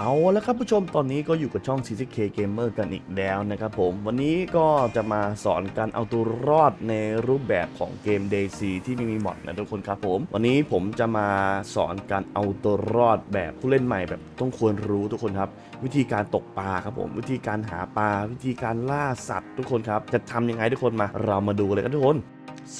เอาแล้วครับผู้ชมตอนนี้ก็อยู่กับช่อง CCK Gamer กันอีกแล้วนะครับผม วันนี้ก็จะมาสอนการเอาตัวรอดในรูปแบบของเกม DayZ ที่ไม่มีมอดนะทุกคนครับผม วันนี้ผมจะมาสอนการเอาตัวรอดแบบผู้เล่นใหม่แบบต้องควรรู้ทุกคนครับ วิธีการตกปลาครับผม วิธีการหาปลาวิธีการล่าสัตว์ทุกคนครับจะทำยังไงทุกคนมา เรามาดูเลยกันทุกคน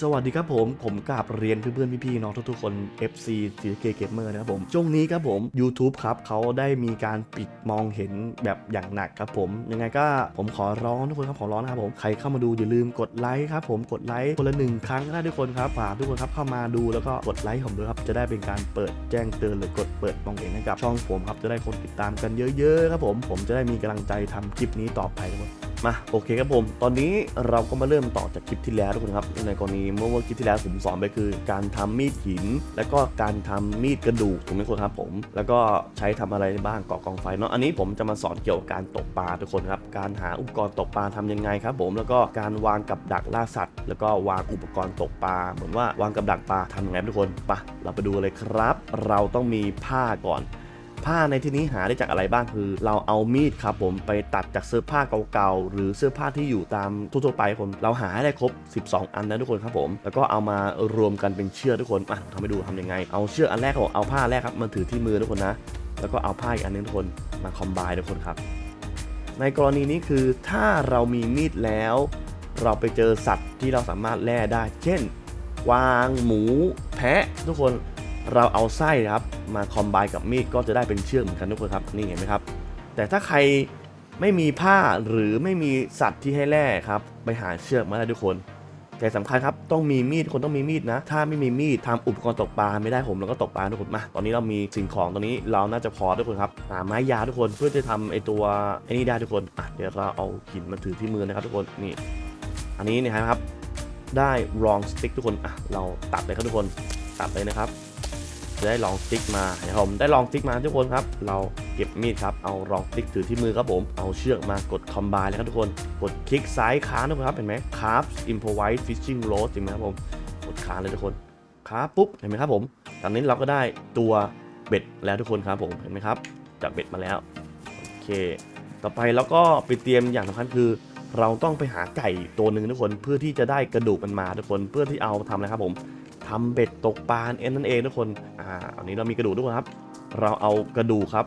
สวัสดีครับผม ผมกราบเรียนเพื่อนๆ พี่ๆ น้องทุกๆคน FC CK Gamer นะครับผมช่วงนี้ครับผม YouTube ครับเขาได้มีการปิดมองเห็นแบบอย่างหนักครับผม ยังไงก็ผมขอร้องทุกคนครับขอร้องนะครับผม ใครเข้ามาดูอย่าลืมกดไลค์ครับผมกดไลค์คนละหนึ่งครั้งก็ได้ทุกคนครับฝากทุกคนครับเข้ามาดูแล้วก็กดไลค์ผมด้วยครับจะได้เป็นการเปิดแจ้งเตือนหรือกดเปิดมองเห็นให้กับช่องผมครับจะได้คนติดตามกันเยอะๆครับผมผมจะได้มีกำลังใจทำคลิปนี้ต่อไปทุกคน มาโอเคครับผม ตอนนี้เราก็มาเริ่มต่อจากคลิปที่แล้วทุกคนครับ ในกรณีเมื่อวันคลิปที่แล้วผมสอนไปคือ การทำมีดหิน แล้วก็การทำมีดกระดูกถูกไหมคนครับผม แล้วก็ใช้ทำอะไรบ้างก่อกองไฟเนาะอันนี้ผมจะมาสอนเกี่ยวกับการตกปลาทุกคนครับ การหาอุปกรณ์ตกปลาทำยังไงครับผมแล้วก็การวางกับดักล่าสัตว์ แล้วก็วางอุปกรณ์ตกปลาเหมือนว่าวางกับดักปลาทำยังไงทุกคนไปะเราไปดูเลยครับ เราต้องมีผ้าก่อน ผ้าในที่นี้หาได้จากอะไรบ้างคือ เราเอามีดครับผมไปตัดจากเสื้อผ้าเก่าๆหรือเสื้อผ้าที่อยู่ตามทั่วๆไปผมเราหาให้ได้ครบ 12 อันนะทุกคนครับผม แล้วก็เอามารวมกันเป็นเชือกทุกคนอะทำให้ดูทำยังไง เอาเชือกอันแรกของเอาผ้าแรกครับมาถือที่มือทุกคนนะ แล้วก็เอาผ้าอีกอันนึงทุกคนมาคอมไบทุกคนครับในกรณีนี้คือถ้าเรามีมีดแล้ว เราไปเจอสัตว์ที่เราสามารถแล่ได้ เช่น วางหมู แพะทุกคน เราเอาไส้ครับมาคอมไบกับมีดก็จะได้เป็นเชือกเหมือนกันทุกคนครับนี่เห็นไหมครับ แต่ถ้าใครไม่มีผ้าหรือไม่มีสัตว์ที่ให้แล่ครับไปหาเชือกมาได้ทุกคนแต่สำคัญครับต้องมีมีดคนต้องมีมีดนะ ถ้าไม่มีมีดทำอุปกรณ์ตกปลาไม่ได้ผมเราก็ตกปลาทุกคนมาตอนนี้เรามีสิ่งของตรงนี้เราน่าจะพอทุกคนครับหาไม้ยาทุกคนเพื่อจะทำไอตัวไอ้นี่ได้ทุกคนอะเดี๋ยวเราเอาหินมาถือที่มือนะครับทุกคนนี่ อันนี้เนยครับ ได้ลองสติ๊กทุกคนอะเราตัดเลยครับทุกคนตัดเลยนะครับ จะได้ลองสติ๊กมาเห็นไหมผมได้ลองสติ๊กมาทุกคนครับ เราเก็บมีดครับ เอาลองสติ๊กถือที่มือครับผม เอาเชือกมากดคอมไบเลยครับทุกคน กดคลิกซ้ายค้างทุกคนครับ เห็นไหมคาร์ฟอิมพอไวส์ฟิชชิ่งโรสจริงไหมครับผม กดค้างเลยทุกคนค้าปุ๊บ เห็นไหมครับผม ตอนนี้เราก็ได้ตัวเบ็ดแล้วทุกคนครับผม เห็นไหมครับ จับเบ็ดมาแล้ว โอเค ต่อไปแล้วก็ไปเตรียมอย่างสำคัญคือเราต้องไปหาไก่ตัวหนึ่งทุกคนเพื่อที่จะได้กระดูกมันมาทุกคนเพื่อที่เอาทำอะไรครับผม ทำเบ็ดตกปลาเอ็นนั่นเองทุกคนอ่าอันนี้เรามีกระดูกทุกคนครับ เราเอากระดูกครับ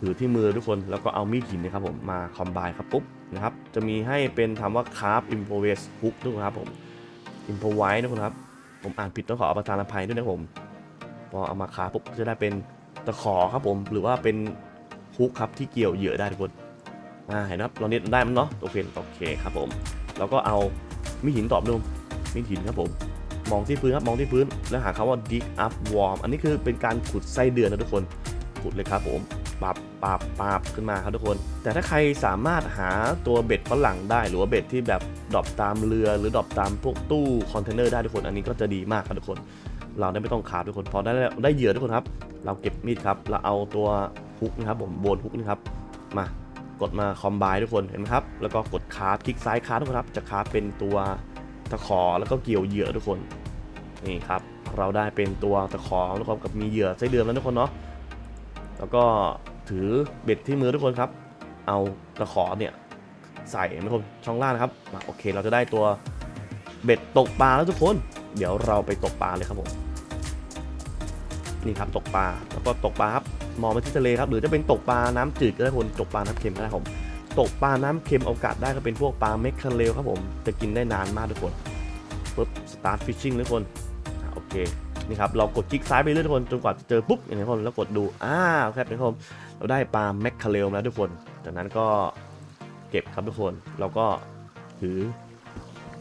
ถือที่มือทุกคนแล้วก็เอามีดหินนะครับผมมาคอมไบครับปุ๊บนะครับจะมีให้เป็นคำว่าคาร์ฟอิมโพเวสฮุกทุกคนครับผมอิมโพไว้ทุกคนครับผมอ่านผิดต้องขอประทานอภัยด้วยนะผมพอเอามาคาร์ฟปุ๊บจะได้เป็นตะขอครับผมหรือว่าเป็นฮุกครับที่เกี่ยวเหยื่อได้ทุกคนอ่าเห็นนะครับเราเน็ตได้มันเนาะโอเคโอเคครับผม แล้วก็เอามีดหินตอบดูมีดหินครับผม มองที่พื้นครับมองที่พื้น แล้วหาคำว่า dig up warm อันนี้คือเป็นการขุดไส้เดือนนะทุกคนขุดเลยครับผมปับปับปับขึ้นมาครับทุกคน แต่ถ้าใครสามารถหาตัวเบ็ดฝรั่งได้ หรือว่าเบ็ดที่แบบดรอปตามเรือหรือดรอปตามพวกตู้คอนเทนเนอร์ได้ทุกคน อันนี้ก็จะดีมากครับทุกคน เราได้ไม่ต้องขาดทุกคนพอได้ได้เหยื่อทุกคนครับ เราเก็บมีดครับเราเอาตัวฮุกนะครับผมโบนฮุกนี่ครับมากดมาคอมไบทุกคนเห็นไหมครับแล้วก็กดคาร์ดคลิกซ้ายคาร์ดทุกคนครับจะคาร์ดเป็นตัว ตะขอแล้วก็เกี่ยวเหยื่อทุกคนนี่ครับเราได้เป็นตัวตะขอทุกคนกับมีเหยื่อไส้เดือนแล้วทุกคนเนาะแล้วก็ถือเบ็ดที่มือทุกคนครับ เอาตะขอเนี่ยใส่ทุกคนช่องล่างนะครับโอเค เราจะได้ตัวเบ็ดตกปลาแล้วทุกคน เดี๋ยวเราไปตกปลาเลยครับผมนี่ครับตกปลาแล้วก็ตกปลาครับมองไปที่ทะเลครับหรือจะเป็นตกปลาน้ำจืดก็ได้คนตกปลาน้ำเค็มก็ได้ผม ตกปลาน้ำเค็มโอกาสได้ก็เป็นพวกปลาเมคคาเรลครับผม จะกินได้นานมากทุกคนปุ๊บสตาร์ทฟิชชิ่งทุกคนโอเคนี่ครับเรากดคลิกซ้ายไปเรื่อยทุกคนจนกว่าจะเจอปุ๊บอย่างนี้ทุกคนแล้วกดดูอ้าวครับทุกคนเราได้ปลาเมคคาเรลแล้วทุกคน จากนั้นก็เก็บครับทุกคนเราก็ถือ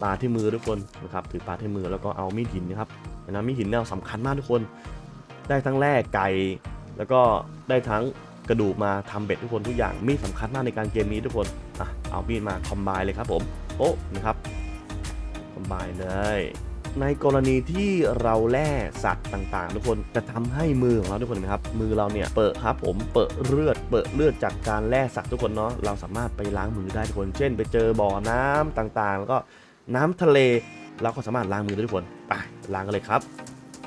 ปลาที่มือทุกคนนะครับถือปลาที่มือแล้วก็เอามีดหินนะครับนะมีดหินเนี่ยสำคัญมากทุกคน ได้ทั้งแร่ไก่แล้วก็ได้ทั้ง กระดูกมาทำเบ็ดทุกคนทุกอย่างมีดสำคัญมากในการเกมนี้ทุกคนอะเอามีดมาคอมไบเลยครับผมโอ้นะครับคอมไบเลยในกรณีที่เราแล่สัตว์ต่างๆ ทุกคนจะทำให้มือของเราทุกคนนไหมครับมือเราเนี่ยเปิดครับผมเปิดเลือด เปิดเลือดจากการแล่สัตว์ทุกคนเนาะเราสามารถไปล้างมือได้ทุกคน เช่น ไปเจอบ่อน้ำต่างๆ แล้วก็น้ำทะเล เราก็สามารถล้างมือได้ทุกคนไปล้างกันเลยครับ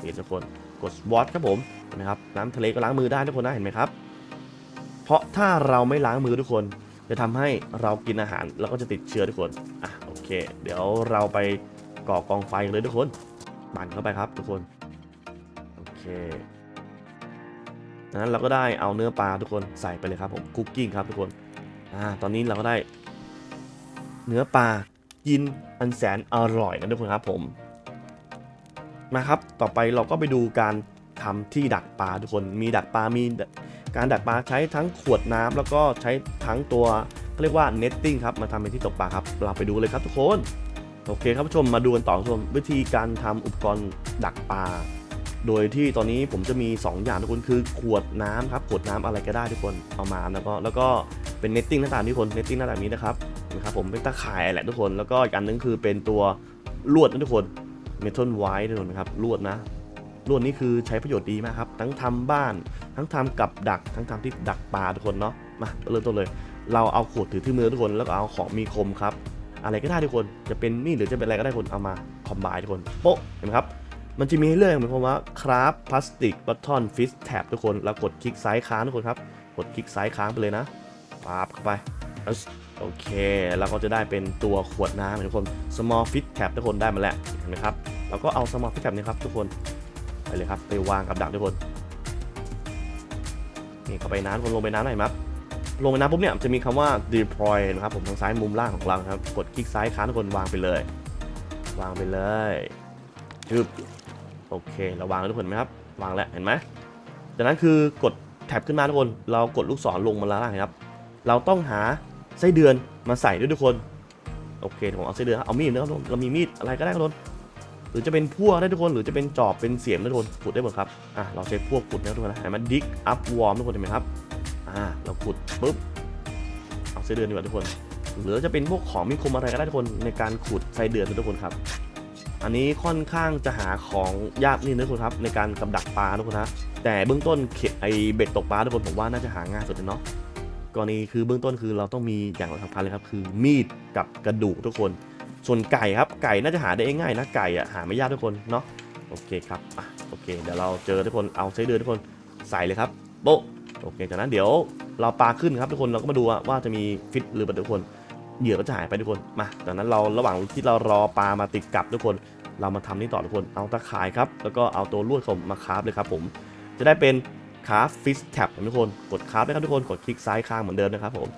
นี่ทุกคนกดวอตครับผมเห็นไหมครับน้ำทะเลก็ล้างมือได้ทุกคนนะเห็นไหมครับ เพราะถ้าเราไม่ล้างมือทุกคน จะทำให้เรากินอาหารแล้วก็จะติดเชื้อทุกคน อะโอเค เดี๋ยวเราไปก่อกองไฟกันเลยทุกคนปั่นเข้าไปครับทุกคน โอเคนั้นเราก็ได้เอาเนื้อปลาทุกคนใส่ไปเลยครับผมคุกกิ้งครับทุกคน อ่า ตอนนี้เราก็ได้ เนื้อปลากินอันแสนอร่อยนะทุกคนครับผม มาครับ ต่อไปเราก็ไปดูการทำที่ดักปลาทุกคน มีดักปลา มี การดักปลาใช้ทั้งขวดน้ำแล้วก็ใช้ทั้งตัวเขาเรียกว่า netting ครับมาทำเป็นที่ตกปลาครับเราไปดูเลยครับทุกคนโอเคครับผู้ชมมาดูกันต่อผู้ชมวิธีการทำอุปกรณ์ดักปลาโดยที่ตอนนี้ผมจะมี 2 อย่างทุกคนคือขวดน้ำครับขวดน้ำอะไรก็ได้ทุกคนเอามาแล้วก็แล้วก็เป็น netting หน้าตาทุกคน netting หน้าตานี้นะครับนะครับผมเป็นตะข่ายแหละทุกคนแล้วก็อีกอันนึงคือเป็นตัวลวดนะทุกคนเมทัลไวท์ทุกคนครับลวดนะ ลวดนี้คือใช้ประโยชน์ดีมากครับ ทั้งทำบ้าน ทั้งทำกับดัก ทั้งทำที่ดักปลาทุกคนเนาะ มาเริ่มต้นเลย เราเอาขวดถือที่มือทุกคน แล้วก็เอาของมีคมครับ อะไรก็ได้ทุกคน จะเป็นมีดหรือจะเป็นอะไรก็ได้ทุกคน เอามาคอมไบทุกคน โป๊ะ เห็นไหมครับ มันจะมีให้เลือกเหมือนคำว่าคราฟพลาสติกบัตทอนฟิสแท็บทุกคนแล้วกดคลิกซ้ายค้างทุกคนครับ กดคลิกซ้ายค้างไปเลยนะปาบเข้าไปโอเค เราก็จะได้เป็นตัวขวดน้ำทุกคน small fit tab ทุกคนได้มาแล้วเห็นไหมครับเราก็เอา small fit tab นี้ครับทุกคน ไปเลยครับ ไปวางกับดักทุกคนนี่เข้าไปน้ำคนลงไปน้ำหน่อยครับลงไปน้ำปุ๊บเนี่ยจะมีคำว่า deploy นะครับผมทางซ้ายมุมล่างของเราครับกดคลิกซ้ายค้างทุกคนวางไปเลย วางไปเลยจึบโอเคเราวางแล้วทุกคนไหมครับวางแล้วเห็นไหมจากนั้นคือกดแท็บขึ้นมาทุกคน เรากดลูกศรลงมาแล้วนะครับ เราต้องหาไส้เดือนมาใส่ด้วยทุกคน โอเคผมเอาไส้เดือนเอามีดนะครับเรามีมีดอะไรก็ได้ครับทุกคน หรือจะเป็นพวกได้ทุกคน หรือจะเป็นจอบเป็นเสียมนะทุกคนขุดได้หมดครับอะเราใช้พวกขุดนะทุกคนนะเห็นไหมดิกอัพวอร์มทุกคนเห็นไหมครับอ่าเราขุดปุ๊บเอาไส้เดือนดีกว่าทุกคน หรือจะเป็นพวกของมีคมอะไรก็ได้ทุกคนในการขุดไส้เดือนทุกคนครับ อันนี้ค่อนข้างจะหาของยากนิดนึงทุกคนครับ ในการกำดักปลาทุกคนนะแต่เบื้องต้นเขไอเบ็ดตกปลาทุกคนผมว่าน่าจะหาง่ายสุดเลยเนาะกรณีคือเบื้องต้นคือเราต้องมีอย่างสำคัญเลยครับคือมีดกับกระดูกทุกคน ส่วนไก่ครับไก่น่าจะหาได้ง่ายนะไก่อะหาไม่ยากทุกคนเนาะโอเคครับอะโอเคเดี๋ยวเราเจอทุกคนเอาไส้เดือนทุกคนใส่เลยครับโป๊ะโอเคจากนั้นเดี๋ยวเราปลาขึ้นครับทุกคนเราก็มาดูว่าจะมีฟิตหรือเปล่าทุกคนเหยื่อก็จะหายไปทุกคนมาจากนั้นเราระหว่างที่เรารอปลามาติดกับทุกคน เรามาทำนี่ต่อทุกคนเอาตะข่ายครับแล้วก็เอาตัวลวดผมมาคราฟเลยครับผมจะได้เป็นคราฟฟิสแท็บทุกคนกดคราฟได้ครับทุกคนกดคลิกซ้ายค้างเหมือนเดิมนะครับผม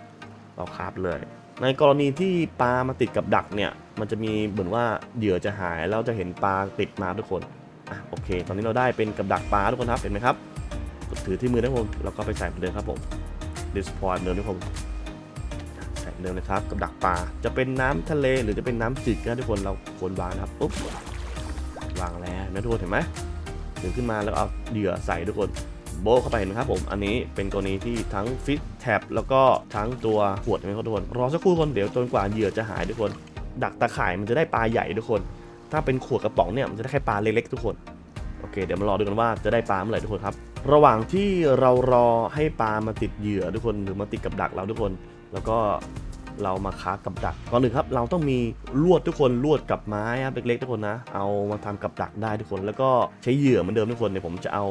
เราคราฟเลย ในกรณีที่ปลามาติดกับดักเนี่ย มันจะมีเหมือนว่าเหยื่อจะหายแล้วจะเห็นปลาติดมาทุกคนอะโอเค ตอนนี้เราได้เป็นกับดักปลาทุกคนครับเห็นไหมครับ ถือที่มือนะผมเราก็ไปใส่เหมือนเดิมครับผม display เหมือนเดิมทุกคนใส่เดิมเลยครับกับดักปลาจะเป็นน้ำทะเลหรือจะเป็นน้ำจืดก็ได้ทุกคนเราควรวางนะครับปุ๊บวางแล้วนะทุกคนเห็นไหมดึงขึ้นมาแล้วเอาเหยื่อใส่ทุกคนโบเข้าไปเห็นไหมครับผม อันนี้เป็นกรณีที่ทั้งฟิตแท็บแล้วก็ทั้งตัวขวดนะครับทุกคน รอสักครู่คนเดี๋ยวจนกว่าเหยื่อจะหายทุกคน ดักตะข่ายมันจะได้ปลาใหญ่ทุกคน ถ้าเป็นขวดกระป๋องเนี่ยมันจะได้แค่ปลาเล็กๆทุกคนโอเคเดี๋ยวมารอดูกันว่าจะได้ปลาเมื่อไหร่ทุกคนครับ ระหว่างที่เรารอให้ปลามาติดเหยื่อทุกคนหรือมาติดกับดักเราทุกคน แล้วก็เรามาค้ากับดักก่อนหนึ่งครับ เราต้องมีลวดทุกคนลวดกับไม้ครับเล็กๆทุกคนนะ เอามาทำกับดักได้ทุกคน แล้วก็ใช้เหยื่อเหมือนเดิมทุกคนเดี๋ยวผมจะเอา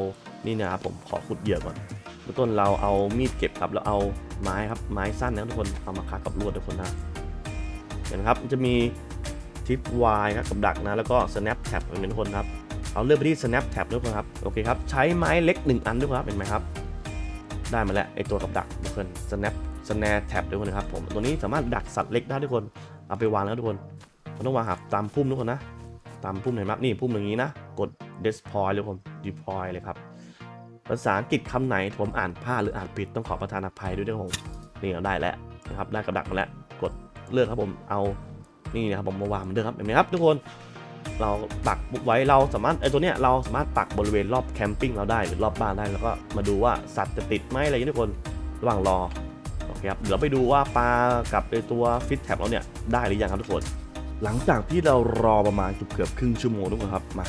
นี่นะครับผมขอขุดเหยื่อก่อนเบื้องต้นเราเอามีดเก็บครับแล้วเอาไม้ครับไม้สั้นนะทุกคนเอามาค้ากับลวดทุกคนนะ เห็นไหมครับมันจะมีทิปวายครับกับดักนะแล้วก็ snap tab เหมือนทุกคนครับเอาเลือกไปที่ snap tab ทุกคนครับโอเคครับใช้ไม้เล็ก 1 อันด้วยครับเห็นไหมครับ ได้มาแล้วไอตัวกับดักทุกคน snap snare tab ทุกคนะครับผมตัวนี้สามารถดักสัตว์เล็กได้ทุกคนเอาไปวางแล้วทุกคนมันต้องวางหับตามพุ่มทุกคนนะตามพุ่มเห็นไหมนี่พุ่มอย่างนี้นะกด deploy เลยผม deploy เลยครับภาษาอังกฤษคำไหนผมอ่านพลาดหรืออ่านผิดต้องขอประทานอภัยด้วยนะครับผมนี่เราได้แล้วนะครับได้กับดักมาแล้วกด เลือกครับผมเอานี่นะครับผมมาวางเหมือนเดิมครับเห็นไหมครับทุกคนเราปักไว้เราสามารถไอตัวเนี้ยเราสามารถปักบริเวณรอบแคมปิ้งเราได้หรือรอบบ้านได้แล้วก็มาดูว่าสัตว์จะติดไหมอะไรอย่างนี้ทุกคนระหว่างรอโอเคครับเดี๋ยวเราไปดูว่าปลากับไอตัวฟิตแท็บเราเนี่ยได้หรือยังครับทุกคน หลังจากที่เรารอประมาณเกือบครึ่งชั่วโมงทุกคนครับมา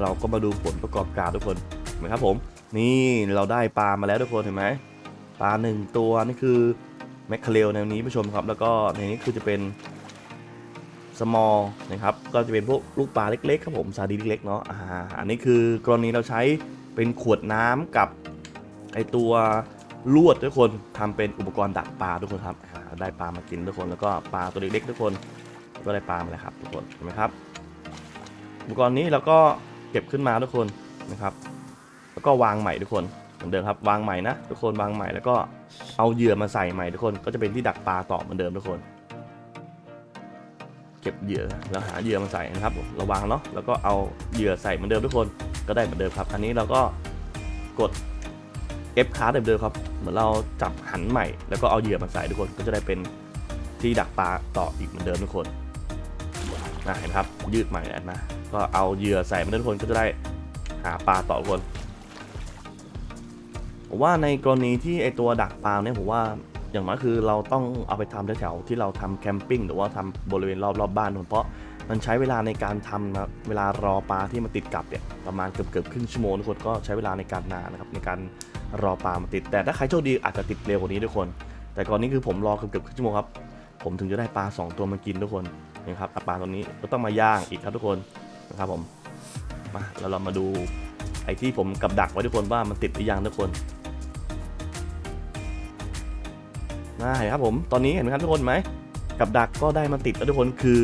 เราก็มาดูผลประกอบการทุกคนเห็นไหมครับผม นี่เราได้ปลามาแล้วทุกคนเห็นไหมปลาหนึ่งตัวนี่คือ แมคเคาเรลในนี้ผู้ชมครับ แล้วก็ในนี้คือจะเป็น small นะครับ ก็จะเป็นพวกลูกปลาเล็กๆครับผมซาดีเล็กๆเนาะอ่าอันนี้คือกรณีเราใช้เป็นขวดน้ำกับไอตัวลวดทุกคนทำเป็นอุปกรณ์ดักปลาทุกคนครับได้ปลามากินทุกคนแล้วก็ปลาตัวเล็กๆทุกคนก็ได้ปลามาแล้วครับทุกคนเห็นไหมครับ อุปกรณ์นี้เราก็เก็บขึ้นมาทุกคนนะครับ แล้วก็วางใหม่ทุกคน เหมือนเดิมครับวางใหม่นะทุกคนวางใหม่แล้วก็เอาเหยื่อมาใส่ใหม่ทุกคนก็จะเป็นที่ดักปลาต่อเหมือนเดิมทุกคน เก็บเหยื่อแล้วหาเหยื่อมาใส่นะครับระวังเนาะแล้วก็เอาเหยื่อใส่เหมือนเดิมทุกคนก็ได้เหมือนเดิมครับ อันนี้เราก็กด F คาร์ดเดิมๆครับ เหมือนเราจับหันใหม่ แล้วก็เอาเหยื่อมาใส่ทุกคนก็จะได้เป็นที่ดักปลาต่ออีกเหมือนเดิมทุกคนนะเห็นครับยืดใหม่แล้วนะก็เอาเหยื่อใส่เหมือนเดิมทุกคนก็จะได้หาปลาต่อทุกคน ผมว่าในกรณีที่ไอตัวดักปลาเนี่ยผมว่าอย่างน้อยคือเราต้องเอาไปทำแถวๆที่เราทำแคมปิ้งหรือว่าทำบริเวณรอบๆบบ้านนเพราะมันใช้เวลาในการทำนะเวลารอปลาที่มาติดกับเนี่ยประมาณเกือบเกือบครึ่งชั่วโมงทุกคนก็ใช้เวลาในการนานนะครับในการรอปลามาติด แต่ถ้าใครโชคดีอาจจะติดเร็วกว่านี้ทุกคน แต่ก่อนนี้คือผมรอเกือบเกือบครึ่งชั่วโมงครับผมถึงจะได้ปลา 2 ตัวมากินทุกคนนะครับปลาตัวนี้ก็ต้องมาย่างอีกครับทุกคนนะครับผมมาแล้วเรามาดูไอ้ที่ผมกับดักไว้ทุกคนว่ามันติดหรือยังทุกคน น่าครับผมตอนนี้เห็นไหมครับทุกคนไหมกับดักก็ได้มาติดแล้วทุกคนคือ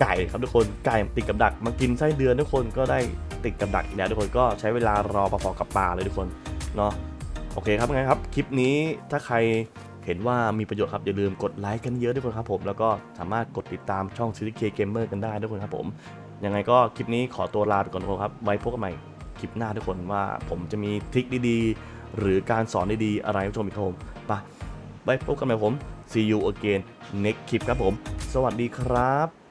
ไก่ครับทุกคนไก่ติดกับดักมากินไส้เดือนทุกคนก็ได้ติดกับดักอีกแล้วทุกคนก็ใช้เวลารอปพอกับปลาเลยทุกคนเนาะโอเคครับยังไงครับคลิปนี้ถ้าใครเห็นว่ามีประโยชน์ครับอย่าลืมกดไลค์กันเยอะทุกคนครับผมแล้วก็สามารถกดติดตามช่อง CDK Gamer กันได้ทุกคนครับผมยังไงก็คลิปนี้ขอตัวลาไปก่อนทุกคนครับ ไว้พบกันใหม่คลิปหน้าทุกคนว่าผมจะมีทริคดีๆ หรือการสอนดีๆ อะไรให้ผู้ชมอีกครับผมไป ไว้พบกันใหม่ผม see you again next คลิปครับผม สวัสดีครับ